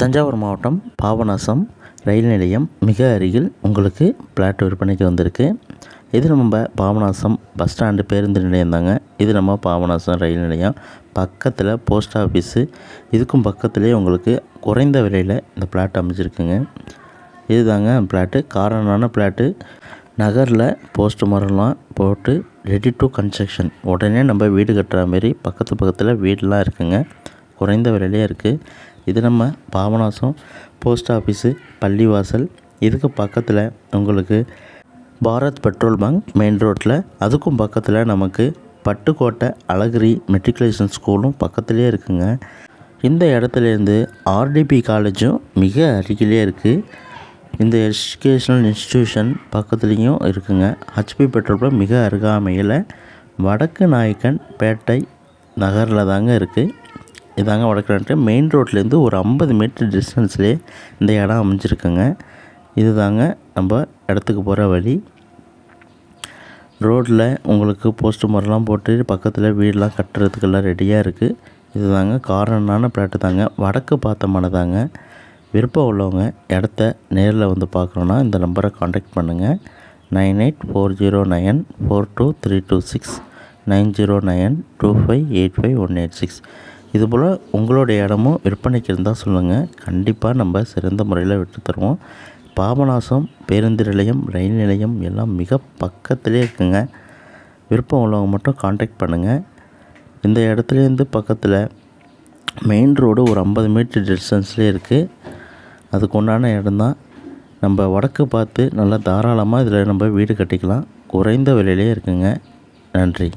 தஞ்சாவூர் மாவட்டம் பாபநாசம் ரயில் நிலையம் மிக அருகில் உங்களுக்கு பிளாட் விற்பனைக்கு வந்திருக்கு. இது நம்ம பாபநாசம் பஸ் ஸ்டாண்டு பேருந்து நிலையம் தாங்க. இது நம்ம பாபநாசம் ரயில் நிலையம். பக்கத்தில் போஸ்ட் ஆஃபீஸு. இதுக்கும் பக்கத்துலேயே உங்களுக்கு குறைந்த விலையில் இந்த பிளாட் அமைஞ்சிருக்குங்க. இது தாங்க பிளாட்டு. காரணமான பிளாட்டு நகரில் போஸ்ட் மரம்லாம் போட்டு ரெடி டு கன்ஸ்ட்ரக்ஷன் உடனே நம்ம வீடு கட்டுற மாரி பக்கத்து பக்கத்தில் வீடெலாம் இருக்குங்க. குறைந்த விலையிலே இருக்குது இது நம்ம பாபநாசம் போஸ்ட் ஆஃபீஸு பள்ளிவாசல். இதுக்கு பக்கத்தில் உங்களுக்கு பாரத் பெட்ரோல் பங்க் மெயின் ரோட்டில் அதுக்கும் பக்கத்தில் நமக்கு பட்டுக்கோட்டை அழகிரி மெட்ரிகுலேஷன் ஸ்கூலும் பக்கத்துலேயே இருக்குங்க. இந்த இடத்துலேருந்து ஆர்டிபி காலேஜும் மிக அருகிலே இருக்குது இந்த எஜுகேஷ்னல் இன்ஸ்டிடியூஷன் பக்கத்துலேயும் இருக்குங்க. ஹச்பி பெட்ரோல் பங்க் மிக அருகாமையில் வடக்கு நாயக்கன் பேட்டை நகரில் தாங்க இருக்குது இதாங்க வடக்கு மெயின் ரோட்லேருந்து ஒரு ஐம்பது மீட்டர் டிஸ்டன்ஸ்லேயே இந்த இடம் அமைஞ்சிருக்குங்க. இது தாங்க நம்ம இடத்துக்கு போகிற வழி. ரோட்டில் உங்களுக்கு போஸ்ட் மரம்லாம் போட்டு பக்கத்தில் வீடெலாம் கட்டுறதுக்கெல்லாம் ரெடியாக இருக்குது இது தாங்க காரணமான பிளாட்டு தாங்க. வடக்கு பார்த்தமான தாங்க விருப்பம் உள்ளவங்க இடத்த நேரில் வந்து பார்க்குறோன்னா இந்த நம்பரை காண்டாக்ட் பண்ணுங்கள் nine eight four zero nine four two three two six. Nine zero nine two five eight five one eight six. இதுபோல் உங்களுடைய இடமும் விற்பனைக்கு இருந்தால் சொல்லுங்கள் கண்டிப்பாக நம்ம சிறந்த முறையில் விட்டு தருவோம். பாபநாசம் பேருந்து நிலையம் ரயில் நிலையம் எல்லாம் மிக பக்கத்துலேயே இருக்குங்க. விருப்பம் உள்ளவங்க மட்டும் காண்டாக்ட் பண்ணுங்கள் இந்த இடத்துலேருந்து பக்கத்தில் மெயின் ரோடு ஒரு ஐம்பது மீட்டர் டிஸ்டன்ஸ்லேயே இருக்குது அதுக்கு உண்டான இடம்தான் நம்ம வடக்கு பார்த்து நல்லா தாராளமாக இதில் நம்ம வீடு கட்டிக்கலாம். குறைந்த விலையிலே இருக்குங்க. நன்றி.